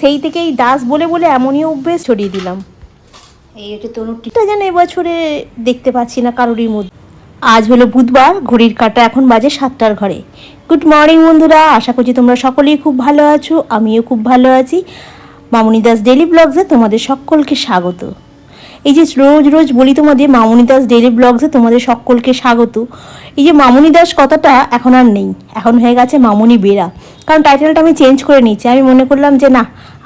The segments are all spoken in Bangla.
সেই থেকেই দাস বলে বলে এমনই অভ্যেস ছড়িয়ে দিলাম। এই হচ্ছে তনুটিটা যেন এবছরে দেখতে পাচ্ছি না কারোরই মধ্যে। আজ হলো বুধবার ঘড়ির কাটা এখন বাজে সাতটার ঘরে। গুড মর্নিং বন্ধুরা আশা করছি তোমরা সকলেই খুব ভালো আছো আমিও খুব ভালো আছি। মামুনি দাস ডেলি ব্লগসে তোমাদের সকলকে স্বাগত। এই যে রোজ রোজ বলি তোমাদের মামনি দাস ডেলি ব্লগসে তোমাদের সকলকে স্বাগত। এই যে মামুনি দাস কথাটা এখন আর নেই। এখন হয়ে গেছে মামুনি বেরা। কারণ টাইটেলটা আমি চেঞ্জ করে নিচ্ছি আমি মনে করলাম যে, না,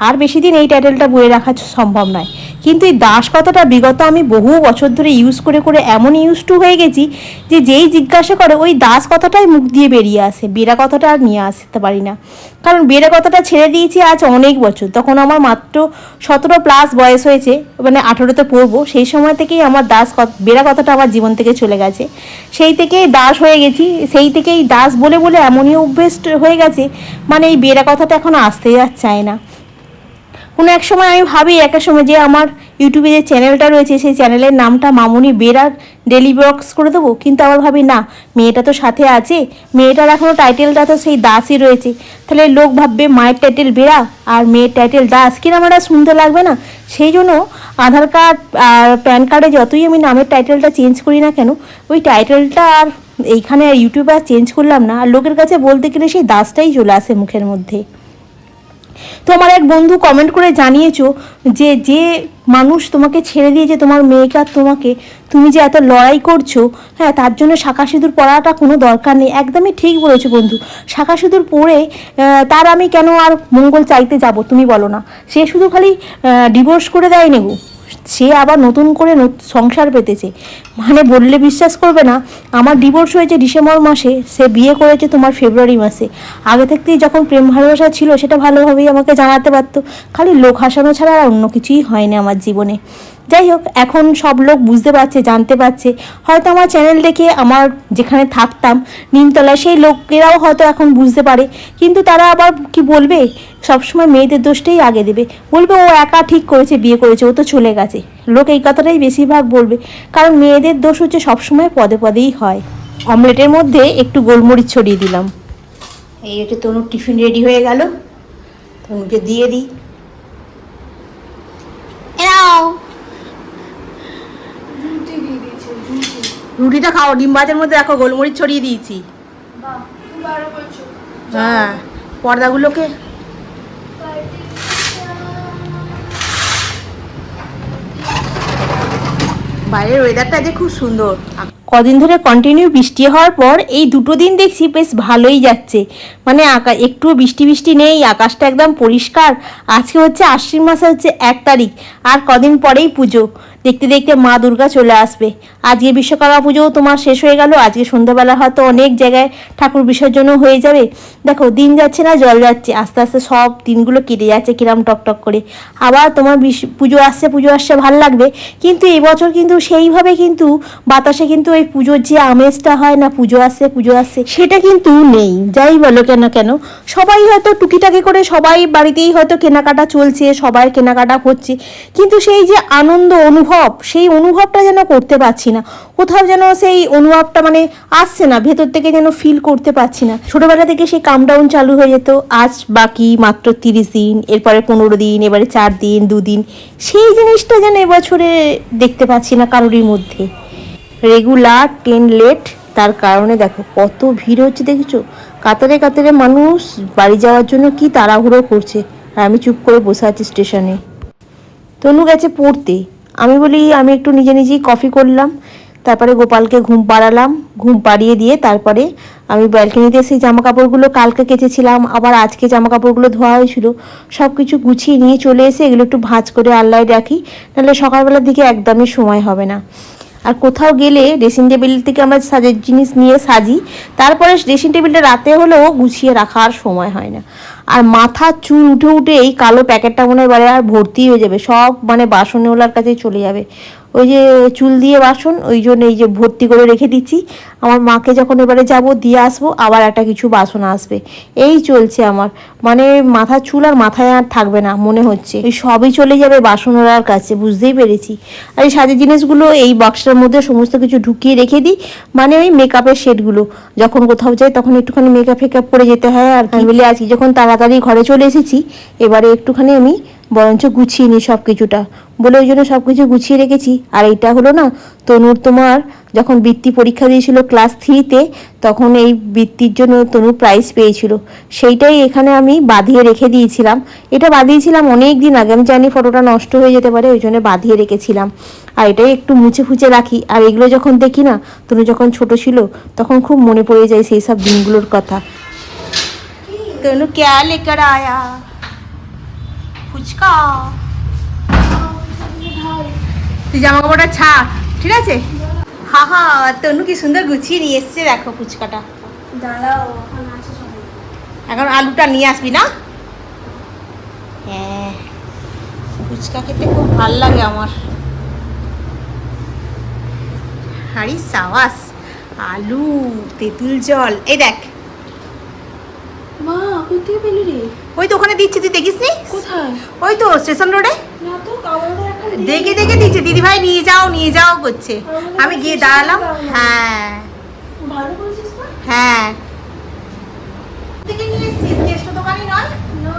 আর বেশি দিন এই টাইটেলটা বয়ে রাখা সম্ভব নয়। কিন্তু এই দাস কথাটা বিগত আমি বহু বছর ধরে ইউজ করে করে এমন ইউজ টু হয়ে গেছি যে, যেই জিজ্ঞাসা করে, ওই দাস কথাটাই মুখ দিয়ে বেরিয়ে আসে। বেরা কথাটা আর নিয়ে আসতে পারি না। কারণ বেরা কথাটা ছেড়ে দিয়েছি আজ অনেক বছর। তখন আমার মাত্র সতেরো প্লাস বয়স হয়েছে মানে আঠেরোতে পড়ব। সেই সময় থেকেই আমার দাস বেরা কথাটা আমার জীবন থেকে চলে গেছে। সেই থেকেই দাস হয়ে গেছি। সেই থেকেই দাস বলে বলে এমনই অভ্যেস হয়ে গেছে। মানে এই বেড়া কথাটা এখন আসতেই আর চায় না। কোনো এক সময় আমি ভাবি, একটা সময় যে আমার ইউটিউবে যে চ্যানেলটা রয়েছে, সেই চ্যানেলের নামটা মামুনি বেরার ডেলি ব্লগস করে দেবো। কিন্তু আবার ভাবি, না, মেয়েটা তো সাথে আছে। মেয়েটার এখনও টাইটেলটা তো সেই দাসই রয়েছে। তাহলে লোক ভাববে, মায়ের টাইটেল বেরা আর মেয়ের টাইটেল দাস। কিরম একটা শুনতে লাগবে না। সেই জন্য আধার কার্ড আর প্যান কার্ডে যতই আমি নামের টাইটেলটা চেঞ্জ করি না কেন, ওই টাইটেলটা আর এইখানে আর ইউটিউবে আর চেঞ্জ করলাম না। আর লোকের কাছে বলতে গেলে সেই দাসটাই চলে আসে মুখের মধ্যে। তো আমার এক বন্ধু কমেন্ট করে জানিয়েছো যে যে মানুষ তোমাকে ছেড়ে দিয়েছে তোমার মেয়েকে আর তোমাকে তুমি যে এত লড়াই করছ হ্যাঁ তার জন্য শাখা সিঁদুর পড়াটা কোনো দরকার নেই। একদমই ঠিক বলেছ বন্ধু। শাখা সিঁদুর আহ, তার আমি কেন আর মঙ্গল চাইতে যাব তুমি বলো না। সে শুধু খালি ডিভোর্স করে দেয় নেব সে আবার নতুন করে সংসার পেতেছে। মানে বললে বিশ্বাস করবে না, আমার ডিভোর্স হয়েছে ডিসেম্বর মাসে, সে বিয়ে করেছে তোমার ফেব্রুয়ারি মাসে। আগে থেকেই যখন প্রেম ভালোবাসা ছিল, সেটা ভালোভাবেই আমাকে জানাতে পারতো। খালি লোক হাসানো ছাড়া আর অন্য কিছুই হয়নি আমার জীবনে। যাই হোক এখন সব লোক বুঝতে পারছে জানতে পারছে। হয়তো আমার চ্যানেল দেখে আমার যেখানে থাকতাম নিমতলায় সেই লোকেরাও হয়তো এখন বুঝতে পারে। কিন্তু তারা আবার কি বলবে? সবসময় মেয়েদের দোষটাই আগে দেবে। বলবে ও একা ঠিক করেছে বিয়ে করেছে ও তো চলে গেছে। লোক এই কথাটাই বেশিরভাগ বলবে। কারণ মেয়েদের দোষ হচ্ছে সবসময় পদে পদেই হয়। অমলেটের মধ্যে একটু গোলমরিচ ছড়িয়ে দিলাম। এই হচ্ছে তনুর টিফিন রেডি হয়ে গেল। তনুকে দিয়ে দিই। এরাও রুটি দিয়ে দিয়েছে রুটি রুটিটা খাও ডিম ভাতের মধ্যে দেখো গোলমরিচ ছড়িয়ে দিয়েছি। হ্যাঁ পর্দাগুলোকে। বাইরের ওয়েদারটা যে খুব সুন্দর। কদিন ধরে কন্টিনিউ বৃষ্টি হওয়ার পর এই দুটো দিন দেখছি বেশ ভালোই যাচ্ছে। মানে আকা একটু বৃষ্টি বৃষ্টি নেই আকাশটা একদম পরিষ্কার। আজকে হচ্ছে আশ্বিন মাসে হচ্ছে এক তারিখ আর কদিন পরেই পুজো। দেখতে দেখতে মা দুর্গা চলে আসবে। আজকে বিশ্বকর্মা পুজোও তোমার শেষ হয়ে গেল। আজকে সন্ধ্যাবেলা হয়তো অনেক জায়গায় ঠাকুর বিসর্জনও হয়ে যাবে। দেখো, দিন যাচ্ছে না, জল যাচ্ছে। আস্তে আস্তে সব দিনগুলো কেটে যাচ্ছে কিরাম টকটক করে। আবার তোমার পুজো আসছে পুজো আসছে, ভালো লাগবে। কিন্তু এবছর কিন্তু সেইভাবে কিন্তু বাতাসে কিন্তু ওই পুজোর যে আমেজটা হয় না, পুজো আসছে পুজো আসছে, সেটা কিন্তু নেই। যাই বলো কেন কেন? সবাই হয়তো টুকিটাকি করে সবাই বাড়িতেই হয়তো কেনাকাটা চলছে, সবাই কেনাকাটা হচ্ছে কিন্তু সেই যে আনন্দ অনুভব সেই অনুভবটা যেন করতে পারছি না। কোথাও যেন সেই অনুভবটা মানে আসছে না, ভেতর থেকে যেন ফিল করতে পারছি না। ছোটবেলা থেকে সেই কামডাউন চালু হয়ে যেত, আজ বাকি মাত্র তিরিশ দিন, এরপরে পনেরো দিন, এবারে চার দিন দুদিন সেই জিনিসটা যেন এবছরে দেখতে পাচ্ছি না কারোরই মধ্যে। রেগুলার ট্রেন লেট তার কারণে দেখো কত ভিড় হচ্ছে দেখেছ? কাতারে কাতারে মানুষ বাড়ি যাওয়ার জন্য কি তাড়াহুড়ো করছে? আর আমি চুপ করে বসে আছি স্টেশনে তনু গেছে পড়তে। আমি বলি, আমি একটু নিজে নিজেই কফি করলাম, তারপরে গোপালকে ঘুম পাড়ালাম, ঘুম পাড়িয়ে দিয়ে তারপরে আমি ব্যালকনিতে সেই জামা কাপড়গুলো কালকে কেচেছিলাম, আবার আজকে জামা কাপড়গুলো ধোয়া হয়েছিল সব কিছু গুছিয়ে নিয়ে চলে এসে এগুলো একটু ভাঁজ করে আল্লায় রাখি, নাহলে সকালবেলার দিকে একদমই সময় হবে না। আর কোথাও গেলে ড্রেসিং টেবিল থেকে আমরা সাজের জিনিস নিয়ে সাজি, তারপরে ড্রেসিং টেবিলটা রাতে হলেও গুছিয়ে রাখার সময় হয় না। আর মাথা, চুল উঠে উঠে এই কালো প্যাকেটটা মনে হয় আর ভর্তি হয়ে যাবে। সব মানে বাসনওয়ালার কাছে চলে যাবে। ওই যে চুল দিয়ে বাসন, ওই জন্য এই যে ভর্তি করে রেখে দিচ্ছি। আমার মাকে যখন এবারে যাব, দিয়ে আসব, আবার একটা কিছু বাসন আসবে। এই চলছে আমার। মানে মাথার চুল আর মাথায় আর থাকবে না, মনে হচ্ছে। এই সবই চলে যাবে বাসনওয়ালার কাছে, বুঝতেই পেরেছি। আর এই সাজের জিনিসগুলো এই বাক্সটার মধ্যে সমস্ত কিছু ঢুকিয়ে রেখে দিই। মানে ওই মেকআপের সেটগুলো যখন কোথাও যাই, তখন একটুখানি মেকআপ ফেকআপ করে যেতে হয় আর কি। বলে, আজকে যখন তাড়াতাড়ি ঘরে চলে এসেছি, এবারে একটুখানি আমি বরঞ্চ গুছিয়ে নিই সব কিছুটা বলে ওই জন্য সব কিছু গুছিয়ে রেখেছি। আর এইটা হলো না, তনুর তোমার যখন বৃত্তি পরীক্ষা দিয়েছিল ক্লাস থ্রিতে তখন এই বৃত্তির জন্য তনু প্রাইজ পেয়েছিল। সেইটাই এখানে আমি বাঁধিয়ে রেখে দিয়েছিলাম। এটা বাঁধিয়েছিলাম অনেক দিন আগে। আমি জানি ফটোটা নষ্ট হয়ে যেতে পারে, ওই জন্য বাঁধিয়ে রেখেছিলাম। আর এটাই একটু মুছে ফুচে রাখি। আর এগুলো যখন দেখি না, তনু যখন ছোট ছিল, তখন খুব মনে পড়ে যায় সেই সব দিনগুলোর কথা। তনু ক্যা লেকার আয়া? ফুচকা তুই জামা কাপড়টা ছাড় ঠিক আছে? হা হা তনু কি সুন্দর গুছিয়ে নিয়ে এসছে দেখো ফুচকাটা। দাঁড়াও এখন এখন আলুটা নিয়ে আসবি না? হ্যাঁ ফুচকা খেতে খুব ভালো লাগে আমার। হাড়ি সাওয়াস আলু তেঁতুল জল এই দেখ। কোথায় পেলি রে? ওই তো ওখানে দিচ্ছে তুই দেখিস নি? কোথায়? ওই তো স্টেশন রোডে। না তো এখন দিয়ে- দেখে দেখে দিচ্ছে দিদিভাই নিয়ে যাও নিয়ে যাও করছে। আমি গিয়ে দাঁড়ালাম। হ্যাঁ। ভালো করেছিস না হ্যাঁ। থেকে নিয়ে এসছিস টেস্ট দোকানে নয়। না।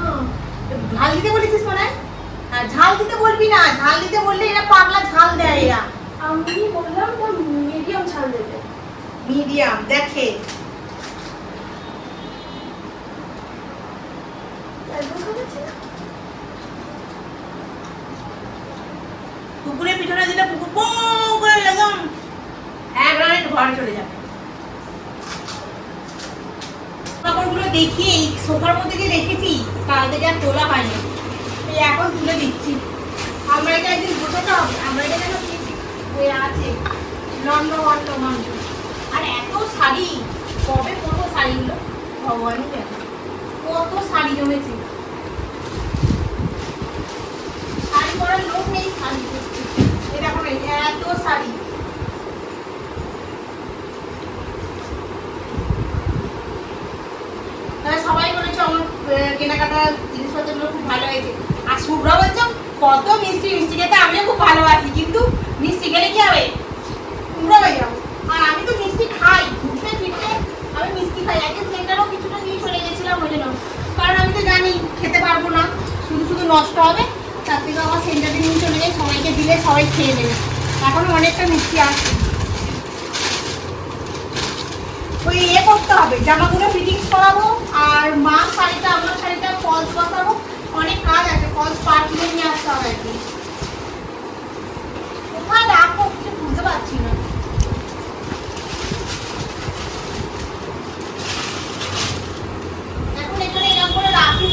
ঝাল দিতে বলেছিস মনে হয়? ঝাল দিতে বলবি না। ঝাল দিতে বললে এরা পাগলা ঝাল দেয় এরা। আমি বললাম তো মিডিয়াম ছাড় দেবে। মিডিয়াম দেখে একদম খাচ্ছে কুকুরের পিছনে দিলে কুকুর এক রানে ঘরে চলে যাবে। কাপড়গুলো দেখিয়ে এই সোফার মধ্যে যে রেখেছি, কাল থেকে আর তোলা হয়নি। এই এখন তুলে দিচ্ছি। আমরা এটা একদিন গোছাতে হবে, আমরা এটা যেন হয়ে আছে লন্ড আর এত শাড়ি, কবে পরবো শাড়িগুলো? ভগবানই জানে। কত শাড়ি জমেছে। শাড়ি পরার লোক নেই, শাড়ি এই এত শাড়ি। সবাই বলেছে আমার কেনাকাটা জিনিসপত্রগুলো খুব ভালো হয়েছে। আর শুভ্র বলছে, কত মিষ্টি মিষ্টি খেতে, আমিও খুব ভালোবাসি, কিন্তু মিষ্টি খেলে কি হবে কুমড়ো হয়ে যাব আর আমি তো মিষ্টি খাই ঘুরতে ফিরতে আমি মিষ্টি খাই আগে সেন্টারও কিছুটা নিয়ে চলে গেছিলাম ওই জন্য কারণ আমি তো জানি খেতে পারব না শুধু শুধু নষ্ট হবে, তার থেকে আমার সেন্টারে নিয়ে চলে যাই, সবাইকে দিলে সবাই খেয়ে নেবে। এখনও অনেকটা মিষ্টি আছে। ওই ইয়ে করতে হবে, জামাগুলো ফিটিংস করাবো, আর মা শাড়িটা, আমার শাড়িটা ফলস বসাবো। অনেক কাজ আছে ফলস পার কিনে নিয়ে আসতে হবে আর কি। কোথায় রাখব কিছু বুঝতে পারছি না। এখন এখানে এরকম করে রাখি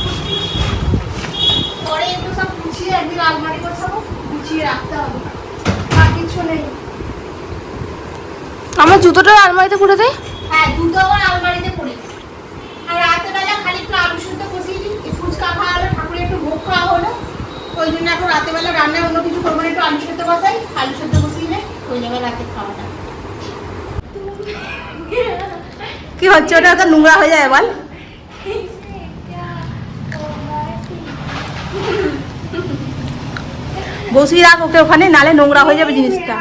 একটু সব গুছিয়ে একদিন আলমারি গোছাবো গুছিয়ে রাখতে হবে। আর কিছু নেই। আমার জুতোটা আলমারিতে পুরো দে। হ্যাঁ দুটো আবার আলমারিতে পড়ে আর রাতের বেলা খালি একটু আলু সুদ্ধ কষিয়ে দিই ফুচকা খাওয়া হলো ঠাকুরের একটু ভোগ খাওয়া হলো। ওই জন্য এখন রাতের বেলা রান্নায় অন্য কিছু করব একটু আলু সুদ্ধ বসাই আলু সুদ্ধ বসিয়ে নেই হয়ে যাবে রাতের খাওয়াটা। কি হচ্ছে? ওটা তো নোংরা হয়ে যায় বল। বসিয়ে রাখ ওকে ওখানে নালে নোংরা হয়ে যাবে জিনিসটা।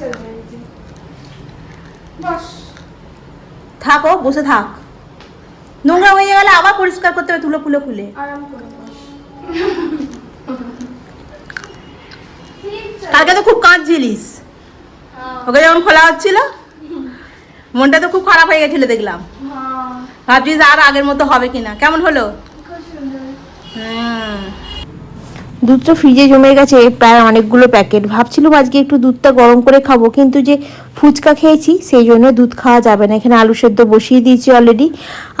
চলে যাচ্ছে বস। থাকো বসে থাক। নোংরা হয়ে গেলে আবার পরিষ্কার করতে হবে তুলো ফুলো বস। কালকে তো খুব কাঁদছিলিস। হ্যাঁ। ওকে যখন খোলা হচ্ছিল মনটা তো খুব খারাপ হয়ে গেছিল দেখলাম। হ্যাঁ। ভাবছিস আর আগের মতো হবে কিনা। কেমন হলো খুব সুন্দর দুধটা ফ্রিজে জমে গেছে প্রায় অনেকগুলো প্যাকেট ভাবছিলাম আজকে একটু দুধটা গরম করে খাব, কিন্তু যে ফুচকা খেয়েছি, সেই জন্য দুধ খাওয়া যাবে না। এখানে আলু সেদ্ধ বসিয়ে দিয়েছি অলরেডি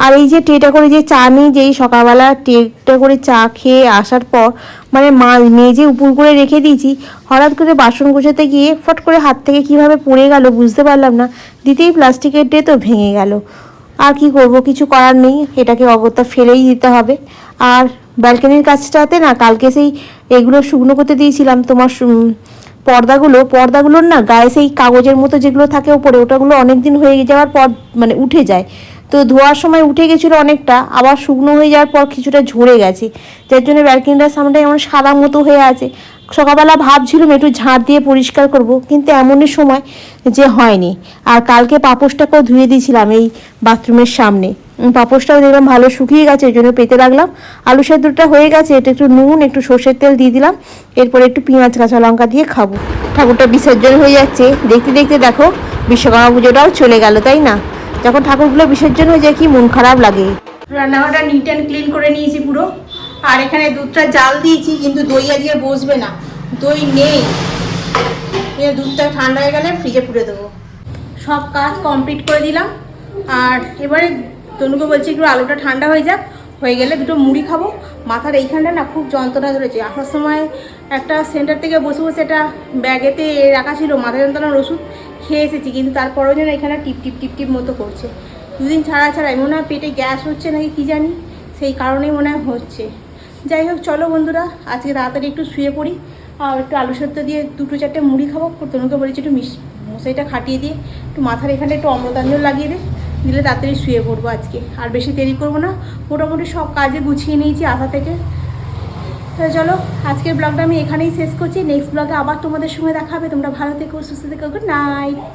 আর এই যে টেটা করে, যে চা নিই যেই সকালবেলা ট্রেটা করে চা খেয়ে আসার পর মানে মা মেজে উপর করে রেখে দিয়েছি, হঠাৎ করে বাসন গোছাতে গিয়ে ফট করে হাত থেকে কীভাবে পড়ে গেল বুঝতে পারলাম না। দিতেই প্লাস্টিকের ট্রে তো ভেঙে গেল। আর কি করব, কিছু করার নেই, এটাকে অগত্যা ফেলেই দিতে হবে। আর ব্যালকনির কাছটাতে না, কালকে সেই এগুলো শুকনো করতে দিয়েছিলাম তোমার পর্দাগুলো। পর্দাগুলোর না গায়ে সেই কাগজের মতো যেগুলো থাকে ওপরে ওটাগুলো অনেক দিন হয়ে যাওয়ার পর মানে উঠে যায়। তো ধোয়ার সময় উঠে গেছিল অনেকটা, আবার শুকনো হয়ে যাওয়ার পর কিছুটা ঝরে গেছে। যার জন্য ব্যালকনিটার সামনেটা এমন সাদা মতো হয়ে আছে। সকালবেলা ভাবছিলাম একটু ঝাঁট দিয়ে পরিষ্কার করব, কিন্তু এমনই সময় যে হয়নি। আর কালকে পাপোশটাকেও ধুয়ে দিয়েছিলাম এই বাথরুমের সামনে। পাপোশটাও দেখলাম ভালো শুকিয়ে গেছে ওই জন্য পেতে রাখলাম আলু সেদ্ধটা হয়ে গেছে, এটা একটু নুন, একটু সর্ষের তেল দিয়ে দিলাম। এরপরে একটু পেঁয়াজ, কাঁচা লঙ্কা দিয়ে খাব। ঠাকুরটা বিসর্জন হয়ে যাচ্ছে। দেখতে দেখতে দেখো, বিশ্বকর্মা পুজোটাও চলে গেল, তাই না? যখন ঠাকুরগুলো বিসর্জন হয়ে যায়, কি মন খারাপ লাগে। রান্নাঘরটা নিট অ্যান্ড ক্লিন করে নিয়েছি পুরো। আর এখানে দুধটা জাল দিয়েছি, কিন্তু দই আজকে বসবে না। দই নেই। দুধটা ঠান্ডা হয়ে গেলে ফ্রিজে পুড়ে দেবো। সব কাজ কমপ্লিট করে দিলাম। আর এবারে তনুকে বলছি একটু আলুটা ঠান্ডা হয়ে যাক। হয়ে গেলে দুটো মুড়ি খাব। মাথার এইখানটা না খুব যন্ত্রণা ধরেছে। আসার সময় একটা সেন্টার থেকে বসে বসে একটা ব্যাগেতে রাখা ছিল মাথা যন্ত্রণার ওষুধ। খেয়ে এসেছি, কিন্তু তারপরেও যেন এখানে টিপ টিপ টিপ টিপ মতো করছে। দুদিন ছাড়া ছাড়াই, মনে হয় পেটে গ্যাস হচ্ছে নাকি কী জানি, সেই কারণেই মনে হয় হচ্ছে। যাই হোক, চলো বন্ধুরা, আজকে তাড়াতাড়ি একটু শুয়ে পড়ি, আর একটু আলু সেদ্ধ দিয়ে দুটো চারটে মুড়ি খাব। তনুকে বলেছি একটু মিশ মশাইটা খাটিয়ে দিয়ে একটু মাথার এখানে একটু অমৃতাঞ্জল লাগিয়ে দে, দিলে তাড়াতাড়ি শুয়ে পড়ব আজকে। আর বেশি দেরি করব না, মোটামুটি সব কাজে গুছিয়ে নিয়েছি আশা থেকে। তাহলে চলো, আজকের ব্লগটা আমি এখানেই শেষ করছি। নেক্সট ব্লগে আবার তোমাদের সঙ্গে দেখাবে তোমরা ভালো থেকো, সুস্থ থেকো গুড নাইট